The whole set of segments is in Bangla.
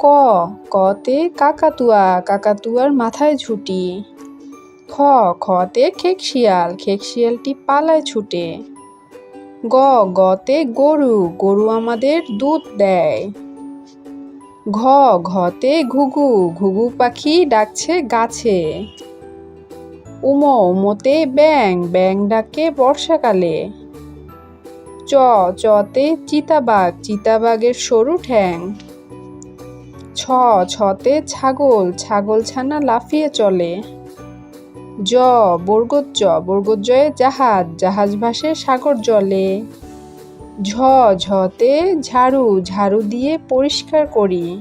ক, কতে কাকাতুয়া, কাকাতুয়ার মাথায় ঝুটি। খ, খতে খেকশিয়াল, খেকশিয়ালটি পালায় ছুটে। গ, গতে গরু গরু আমাদের দুধ দেয়। ঘ, ঘতে ঘুঘু ঘুঘু পাখি ডাকছে গাছে। উম, উমতে ব্যাং ব্যাং ডাকে বর্ষাকালে। চ, চতে চিতাবাঘ, চিতাবাঘের সরু ঠ্যাং। ছ, ছতে ছাগল ছাগল ছানা লাফিয়ে চলে। জ বর্গজ্জ বর্গজয়ে জাহাজ জাহাজ ভাসে সাগর জলে। ঝ, ঝতে ঝাড়ু ঝাড়ু দিয়ে পরিষ্কার করি।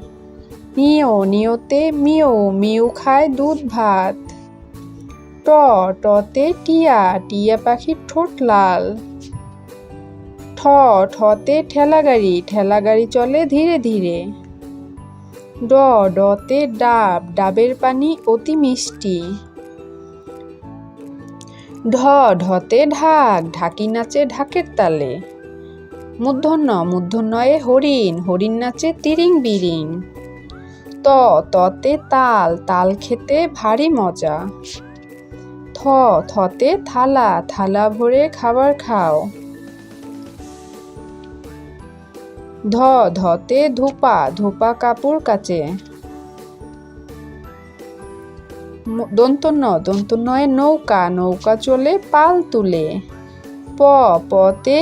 নিয়, নিয়তে মিও মিউ খায় দুধ ভাত। ট, টতে টিয়া টিয়া পাখির ঠোঁট লাল। ঠ, ঠতে ঠেলাগাড়ি ঠেলাগাড়ি চলে ধীরে ধীরে। ড, ডতে ডাব, ডাবের পানি অতি মিষ্টি। ঢ ঢতে ঢাক, ঢাকি নাচে ঢাকের তালে। মূর্ধন্য, মূর্ধন্যয়ে হরিণ হরিণ নাচে তিরিং বিরিং। ত, ততে তাল তাল খেতে ভারী মজা। থ, থতে থালা থালা ভরে খাবার খাও। ধ, ধতে ধোপা ধোপা কাপড় কাচে। দন্তন্য দন্তন্যয়ে নৌকা নৌকা চলে পাল তুলে। প, পতে